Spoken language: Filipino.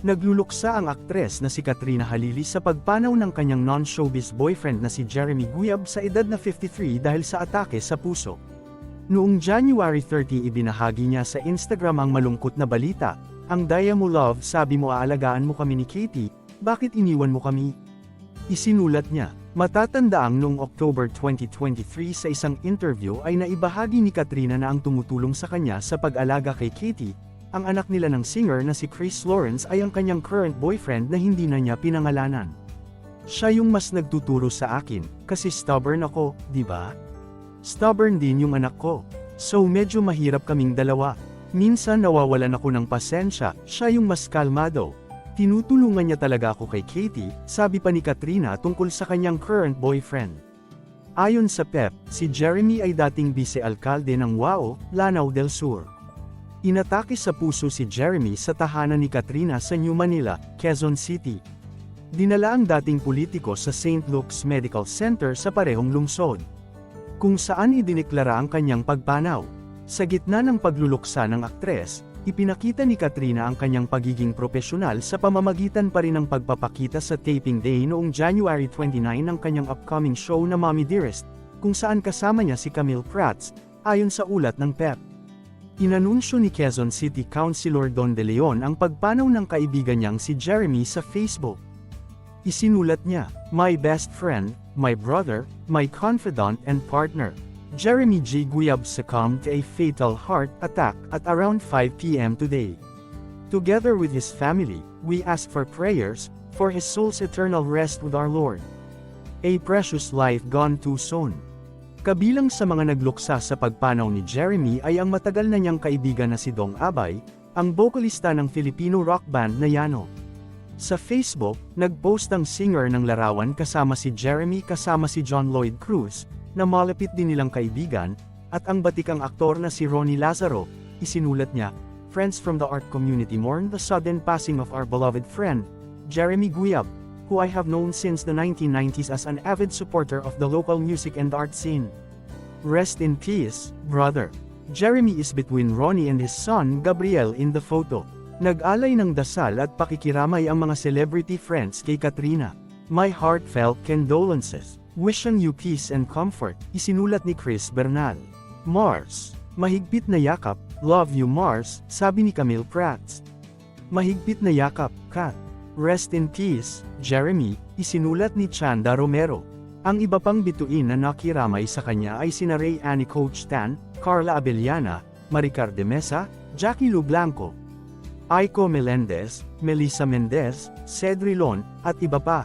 Nagluluksa ang aktres na si Katrina Halili sa pagpanaw ng kanyang non-showbiz boyfriend na si Jeremy Guyab sa edad na 53 dahil sa atake sa puso. Noong January 30 ibinahagi niya sa Instagram ang malungkot na balita, ang Daya mo love sabi mo aalagaan mo kami ni Katie, bakit iniwan mo kami? Isinulat niya, matatandaang noong October 2023 sa isang interview ay naibahagi ni Katrina na ang tumutulong sa kanya sa pag-alaga kay Katie, ang anak nila ng singer na si Chris Lawrence ay ang kanyang current boyfriend na hindi na niya pinangalanan. Siya yung mas nagtuturo sa akin, kasi stubborn ako, di ba? Stubborn din yung anak ko. So medyo mahirap kaming dalawa. Minsan nawawalan ako ng pasensya, siya yung mas kalmado. Tinutulungan niya talaga ako kay Katie, sabi pa ni Katrina tungkol sa kanyang current boyfriend. Ayon sa PEP, si Jeremy ay dating vice-alkalde ng Wao, Lanao del Sur. Inatake sa puso si Jeremy sa tahanan ni Katrina sa New Manila, Quezon City. Dinala ang dating politiko sa St. Luke's Medical Center sa parehong lungsod. Kung saan idineklara ang kanyang pagpanaw. Sa gitna ng pagluluksa ng aktres, ipinakita ni Katrina ang kanyang pagiging profesional sa pamamagitan pa rin ng pagpapakita sa taping day noong January 29 ng kanyang upcoming show na Mommy Dearest, kung saan kasama niya si Camille Prats, ayon sa ulat ng PEP. Inanunsyo ni Quezon City Councilor Don De Leon ang pagpanaw ng kaibigan niyang si Jeremy sa Facebook. Isinulat niya, My best friend, my brother, my confidant and partner. Jeremy G. Guyab succumbed to a fatal heart attack at around 5 p.m. today. Together with his family, we ask for prayers, for his soul's eternal rest with our Lord. A precious life gone too soon. Kabilang sa mga nagluksa sa pagpanaw ni Jeremy ay ang matagal na niyang kaibigan na si Dong Abay, ang bokalista ng Filipino rock band na Yano. Sa Facebook, nagpost ang singer ng larawan kasama si Jeremy kasama si John Lloyd Cruz, na malapit din nilang kaibigan, at ang batikang aktor na si Ronnie Lazaro, isinulat niya, Friends from the art community mourn the sudden passing of our beloved friend, Jeremy Guyab, who I have known since the 1990s as an avid supporter of the local music and art scene. Rest in peace, brother. Jeremy is between Ronnie and his son Gabriel in the photo. Nag-alay ng dasal at pakikiramay ang mga celebrity friends kay Katrina. My heartfelt condolences. Wishing you peace and comfort, isinulat ni Chris Bernal. Mars. Mahigpit na yakap, love you Mars, sabi ni Camille Prats. Mahigpit na yakap, Kat. Rest in peace, Jeremy, isinulat ni Chanda Romero. Ang iba pang bituin na nakiramay sa kanya ay sina Ray Annie Coach Tan, Carla Abellana, Maricar de Mesa, Jackie Lu Blanco, Aiko Melendez, Melissa Mendez, Cedrilon, at iba pa.